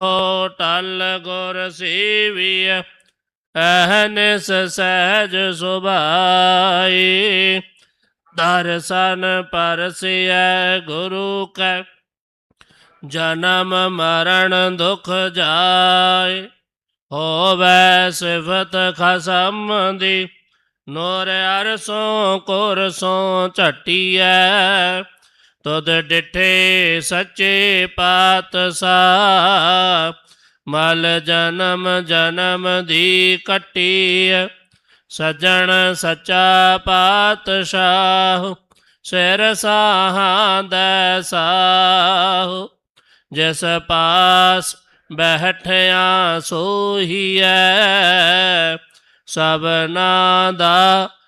ਓ ਟਲ ਗੁਰ ਸੇਵੀਐ ਅਹਨਿਸ ਸਹਿਜ ਸੁਭਾਈ। ਦਰਸ਼ਨ ਪਰਸਿਐ ਗੁਰੂ ਕੈ, ਜਨਮ ਮਰਨ ਦੁਖ ਜਾਏ। ਹੋਵੈ ਸਿਫਤ ਖਸਮ ਦੀ, ਨੋਰ ਅਰਸੋਂ ਕੁਰਸੋਂ ਝਟੀਐ। ਤੁਧ ਡਿਠੇ ਸੱਚੇ ਪਾਤਸ਼ਾਹ, ਮਲ ਜਨਮ ਜਨਮ ਦੀ ਕੱਟੀ ਸਜਣ ਸੱਚਾ ਪਾਤਸ਼ਾਹ, ਸਿਰ ਸਾਹਾਂ ਦਾ ਸਾਹ। ਜਿਸ ਪਾਸ ਬੈਠਿਆ ਸੋਹੀਐ, ਸਭਨਾ ਦਾ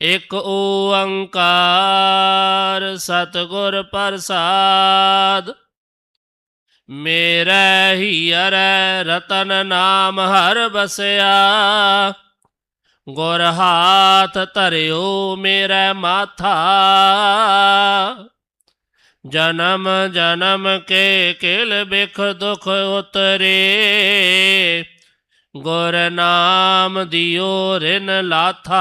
ਇਕ ਓੰਕਾਰ ਸਤਿਗੁਰ ਪ੍ਰਸਾਦ। ਮੇਰਾ ਮੇਰੇ ਹੀਰ ਰਤਨ ਨਾਮ ਹਰ ਬਸਿਆ ਗੁਰ ਹਾਥ ਧਰਿਓ ਮੇਰਾ ਮਾਥਾ। ਜਨਮ ਜਨਮ ਕੇ ਕਿਲ ਬਿਖ ਦੁਖ ਉਤਰੇ। ਗੁਰ ਨਾਮ ਦਿਓ ਰਿਨ ਲਾਥਾ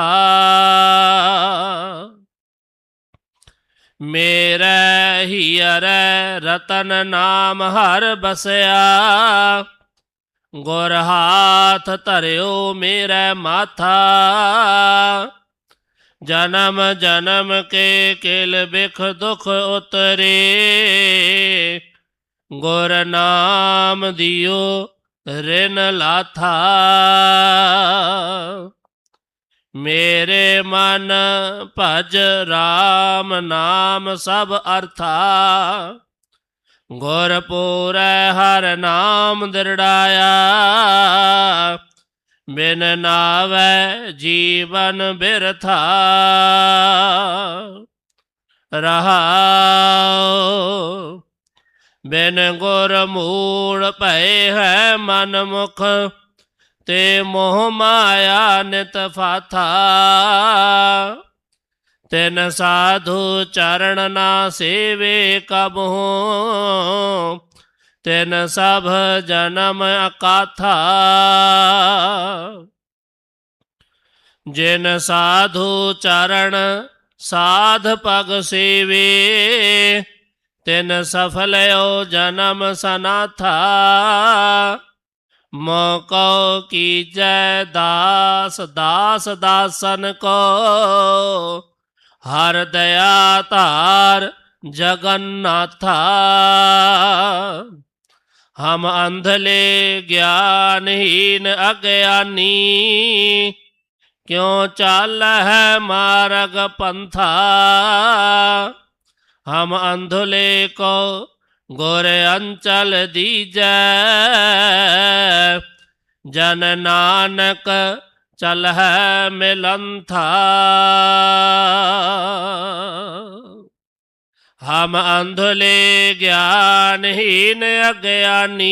ਮੇਰੇ ਹੀਰ ਰਤਨ ਨਾਮ ਹਰ ਬਸਿਆ ਗੁਰ ਹਾਥ ਧਰਿਓ ਮੇਰੇ ਮਾਥਾ ਜਨਮ ਜਨਮ ਕੇ ਕਿਲ ਬਿਖ ਦੁਖ ਉਤਰੇ ਗੁਰ ਨਾਮ ਦਿਓ ਰਿਨ ਲਾਥਾ। ਮੇਰੇ ਮਨ ਭਜ RAM ਨਾਮ ਸਭ ਅਰਥਾ। ਗੁਰ ਪੂਰੈ ਹਰ ਨਾਮ ਦਿਰੜਾਇਆ। ਬਿਨ ਨਾਵੈ ਜੀਵਨ ਬਿਰਥਾ। ਰਹਾਉ। ਬਿਨ ਗੁਰ ਮੂੜ ਭਏ ਹੈ ਮਨ ਮੁਖ ਤੇ ਮੋਹ ਮਾਇਆ ਨਿਤ ਫਾਥਾ। ਤਿਨ ਸਾਧੂ ਚਰਨ ਨਾ ਸੇਵੇ ਕਬਹੂ, ਤਿਨ ਸਭ ਜਨਮ ਅਕਾਥਾ। ਜਿਨ ਸਾਧੂ ਚਰਨ ਸਾਧ ਪਗ ਸੇਵੇ ਤਿਨ ਸਫਲਿਓ ਜਨਮ ਸਨਾਥਾ ਮੋਕੋ ਕੀਜੈ ਦਾਸ ਦਾਸ ਦਾਸਨ ਕੋ। ਹਰ ਦਇਆ ਧਾਰ ਜਗਨਨਾਥਾ, ਹਮ ਅੰਧਲੇ ਗਿਆਨਹੀਨ ਅਗਿਆਨੀ, ਕਿਉ ਚਾਲ ਹੈ ਮਾਰਗ ਪੰਥਾ। ਹਮ ਅੰਧਲੇ ਕੋ ਗੁਰ ਅੰਚਲ ਦੀਜੈ ਜਨ ਨਾਨਕ ਚਲ ਹੈ ਮਿਲੰਥਾ ਹਮ ਅੰਧਲੇ ਗਿਆਨਹੀਨ ਅਗਿਆਨੀ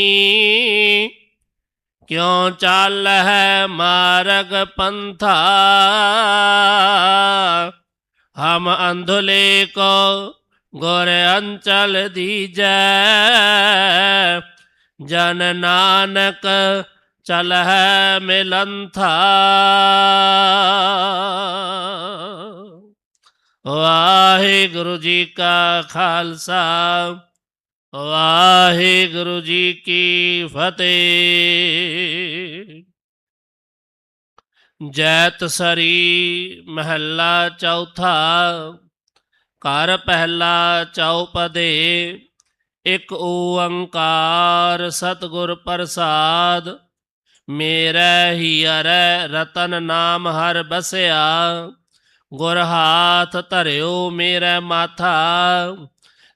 ਕਿਉ ਚਾਲ ਹੈ ਮਾਰਗ ਪੰਥਾ ਹਮ ਅੰਧਲੇ ਕੋ ਗੁਰ ਅੰਚਲ ਦੀਜੈ ਜਨ ਨਾਨਕ ਚਲ ਹੈ ਮਿਲੰਥਾ ਵਾਹਿਗੁਰੂ ਜੀ ਕਾ ਖਾਲਸਾ ਵਾਹਿਗੁਰੂ ਜੀ ਕੀ ਫਤਿਹ ਜੈਤ ਸਰੀ ਮਹੱਲਾ ਚੌਥਾ ਘਰ ਪਹਿਲਾ ਚੌਪਦੇ ਇਕ ਓੰਕਾਰ ਸਤਿਗੁਰ ਪ੍ਰਸਾਦ। ਮੇਰੇ ਹੀਰ ਰਤਨ ਨਾਮ ਹਰ ਬਸਿਆ, ਗੁਰ ਹਾਥ ਧਰਿਓ ਮੇਰੇ ਮਾਥਾ।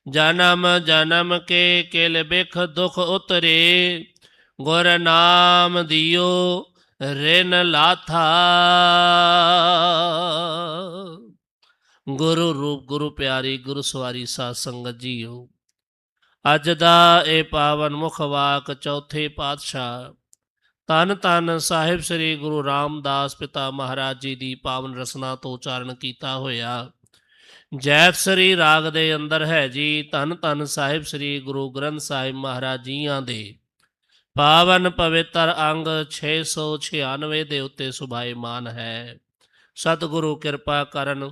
ਜਨਮ ਜਨਮ ਕੇ ਕਿਲ ਬਿਖ ਦੁਖ ਉਤਰੇ, ਗੁਰ ਨਾਮ ਦਿਓ ਰਿਨ ਲਾਥਾ। ਗੁਰੂ ਰੂਪ, ਗੁਰੂ ਪਿਆਰੀ, ਗੁਰੂ ਸਵਾਰੀ ਸਾਧ ਸੰਗਤ ਜੀਓ। ਅੱਜ ਦਾ ਇਹ ਪਾਵਨ ਮੁਖ ਵਾਕ ਚੌਥੇ ਪਾਤਸ਼ਾਹ ਤਨ ਤਨ ਸਾਹਿਬ ਸ੍ਰੀ ਗੁਰੂ ਰਾਮਦਾਸ ਪਿਤਾ ਮਹਾਰਾਜ ਜੀ ਦੀ ਪਾਵਨ ਰਸਨਾ ਤੋਂ ਉਚਾਰਨ ਕੀਤਾ ਹੋਇਆ। ਜੈਤ ਸ੍ਰੀ ਰਾਗ ਦੇ ਅੰਦਰ ਹੈ ਜੀ ਤਨ ਤਨ ਸਾਹਿਬ ਸ੍ਰੀ ਗੁਰੂ ਗ੍ਰੰਥ ਸਾਹਿਬ ਮਹਾਰਾਜ ਜੀਆਂ ਦੇ। ਪਾਵਨ ਪਵਿੱਤਰ ਅੰਗ 696 ਦੇ ਉੱਤੇ ਸੁਭਾਏ ਮਾਨ ਹੈ। ਸਤਿਗੁਰੂ ਕਿਰਪਾ ਕਰਨ